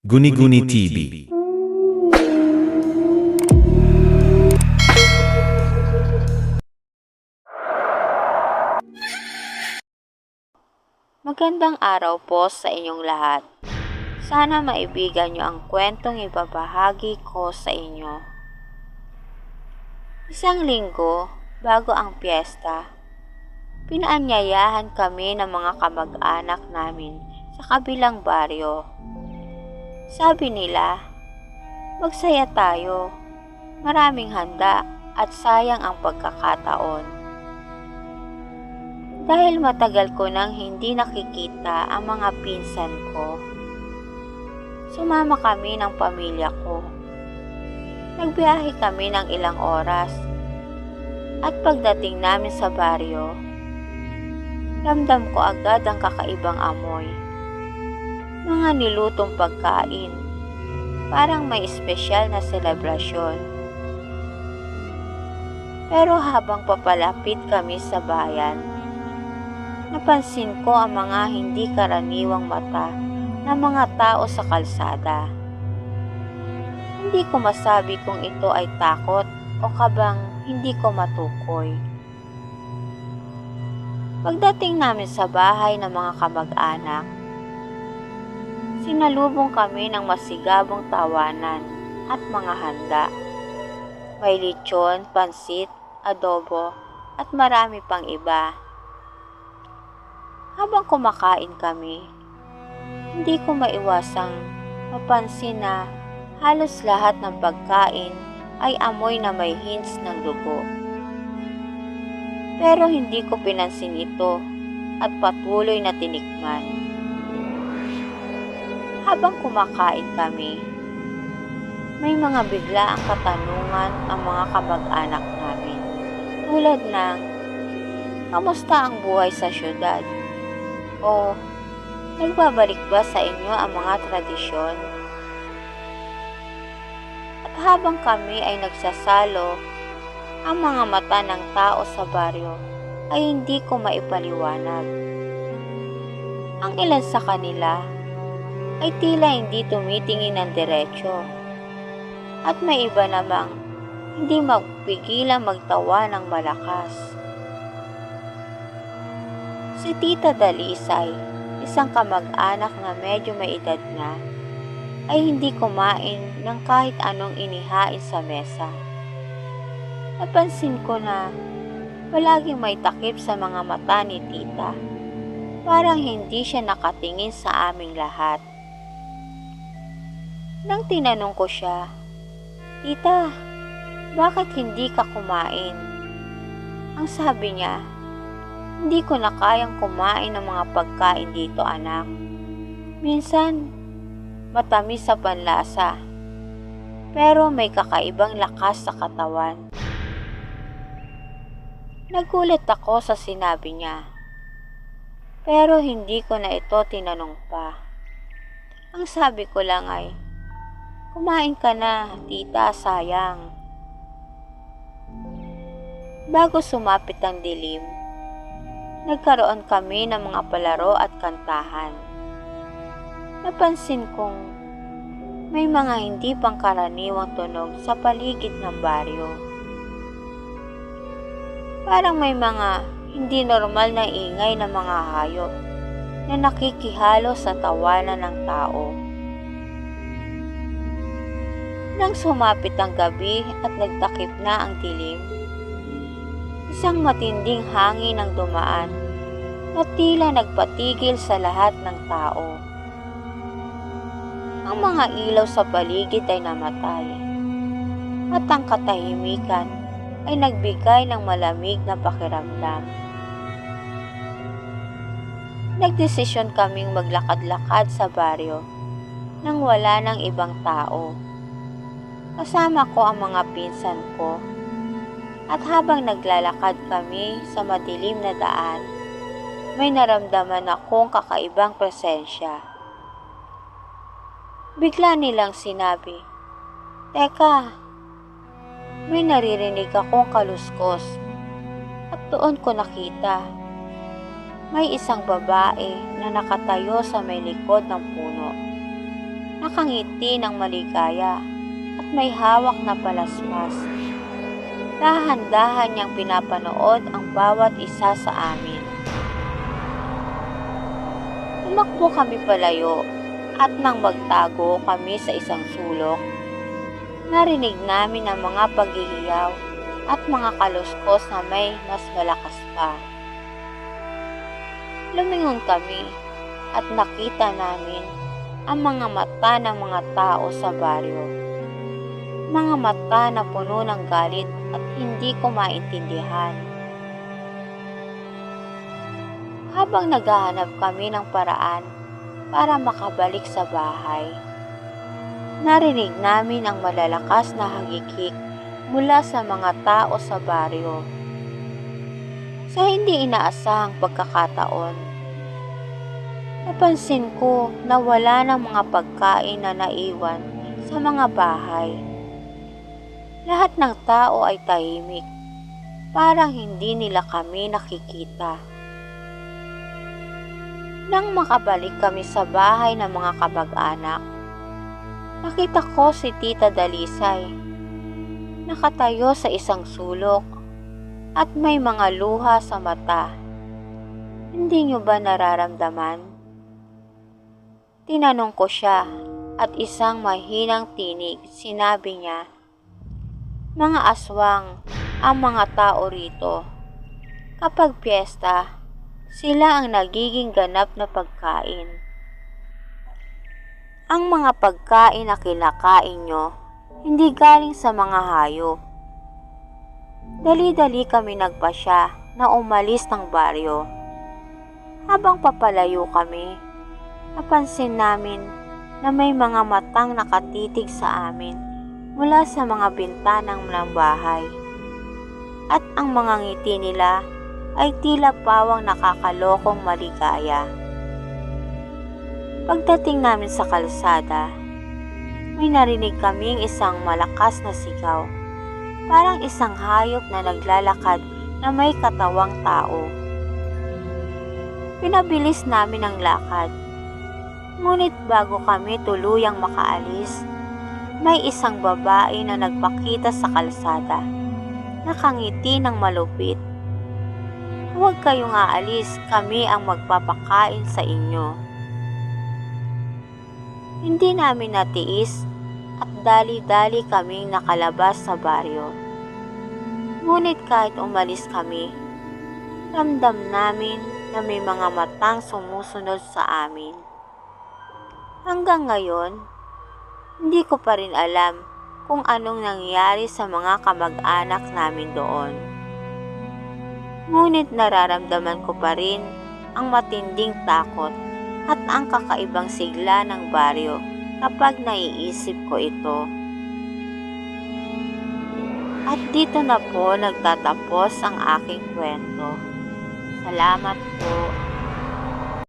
Guni-Guni TV. Magandang araw po sa inyong lahat. Sana maibigan niyo ang kwentong ibabahagi ko sa inyo. Isang linggo bago ang piyesta, pinaanyayahan kami ng mga kamag-anak namin sa kabilang baryo. Sabi nila, magsaya tayo, maraming handa at sayang ang pagkakataon. Dahil matagal ko nang hindi nakikita ang mga pinsan ko. Sumama kami ng pamilya ko. Nagbiyahe kami ng ilang oras. At pagdating namin sa baryo, ramdam ko agad ang kakaibang amoy. Mga nilutong pagkain. Parang may espesyal na selebrasyon. Pero habang papalapit kami sa bayan, napansin ko ang mga hindi karaniwang mata ng mga tao sa kalsada. Hindi ko masabi kung ito ay takot o kabang hindi ko matukoy. Pagdating namin sa bahay ng mga kamag-anak, sinalubong kami ng masigabong tawanan at mga handa. May lechon, pansit, adobo, at marami pang iba. Habang kumakain kami, hindi ko maiwasang mapansin na halos lahat ng pagkain ay amoy na may hints ng dugo. Pero hindi ko pinansin ito at patuloy na tinikman. Habang kumakain kami, may mga bigla ang katanungan ang mga kamag-anak namin. Tulad ng, Kamusta ang buhay sa syudad? O, nagbabalik ba sa inyo ang mga tradisyon? At habang kami ay nagsasalo, ang mga mata ng tao sa baryo ay hindi ko maipaliwanag. Ang ilan sa kanila ay tila hindi tumitingin ng diretsyo. At may iba namang hindi magpigilang magtawa ng malakas. Si Tita Dalisay, isang kamag-anak na medyo may edad na, ay hindi kumain ng kahit anong inihain sa mesa. Napansin ko na palaging may takip sa mga mata ni Tita. Parang hindi siya nakatingin sa aming lahat. Nang tinanong ko siya, Tita, bakit hindi ka kumain? Ang sabi niya, hindi ko na kayang kumain ng mga pagkain dito anak. Minsan, matamis sa panlasa, pero may kakaibang lakas sa katawan. Nagulat ako sa sinabi niya, pero hindi ko na ito tinanong pa. Ang sabi ko lang ay, kumain ka na, tita, sayang. Bago sumapit ang dilim, nagkaroon kami ng mga palaro at kantahan. Napansin kong may mga hindi pangkaraniwang tunog sa paligid ng baryo. Parang may mga hindi normal na ingay ng mga hayop na nakikihalo sa tawanan ng tao. Nang sumapit ang gabi at nagtakip na ang dilim, isang matinding hangin ang dumaan na tila nagpatigil sa lahat ng tao. Ang mga ilaw sa paligid ay namatay at ang katahimikan ay nagbigay ng malamig na pakiramdam. Nagdesisyon kaming maglakad-lakad sa baryo nang wala ng ibang tao. Kasama ko ang mga pinsan ko at habang naglalakad kami sa madilim na daan, may naramdaman akong kakaibang presensya. Bigla nilang sinabi, Teka, may naririnig akong kaluskos at doon ko nakita. May isang babae na nakatayo sa may likod ng puno. nakangiti ng maligaya may hawak na palaspas. Dahan-dahan niyang pinapanood ang bawat isa sa amin. Tumakbo kami palayo at nang magtago kami sa isang sulok, narinig namin ang mga paghihiyaw at mga kaluskos na may mas malakas pa. Lumingon kami at nakita namin ang mga mata ng mga tao sa baryo. Mga mata na puno ng galit at hindi ko maintindihan. Habang naghahanap kami ng paraan para makabalik sa bahay, narinig namin ang malalakas na hagikik mula sa mga tao sa baryo. Sa hindi inaasahang pagkakataon, napansin ko na wala ng mga pagkain na naiwan sa mga bahay. Lahat ng tao ay tahimik, parang hindi nila kami nakikita. Nang makabalik kami sa bahay ng mga kabag-anak, nakita ko si Tita Dalisay. Nakatayo sa isang sulok at may mga luha sa mata. Hindi niyo ba nararamdaman? Tinanong ko siya at isang mahinang tinig sinabi niya, Mga aswang ang mga tao rito. Kapag piyesta, sila ang nagiging ganap na pagkain. Ang mga pagkain na kinakain nyo, hindi galing sa mga hayop. Dali-dali kami nagpasya na umalis ng baryo. Habang papalayo kami, napansin namin na may mga matang nakatitig sa amin mula sa mga bintanang ng bahay. At ang mga ngiti nila ay tila pawang nakakalokong maligaya. Pagdating namin sa kalsada, may narinig kaming isang malakas na sigaw. Parang isang hayop na naglalakad na may katawang tao. Pinabilis namin ang lakad. Ngunit bago kami tuluyang makaalis, may isang babae na nagpakita sa kalsada. Nakangiti ng malupit Huwag kayong aalis, kami ang magpapakain sa inyo. Hindi namin natiis at dali-dali kaming nakalabas sa baryo. Ngunit kahit umalis kami, ramdam namin na may mga matang sumusunod sa amin. Hanggang ngayon, hindi ko pa rin alam kung anong nangyari sa mga kamag-anak namin doon. Ngunit nararamdaman ko pa rin ang matinding takot at ang kakaibang sigla ng baryo kapag naiisip ko ito. At dito na po nagtatapos ang aking kwento. Salamat po.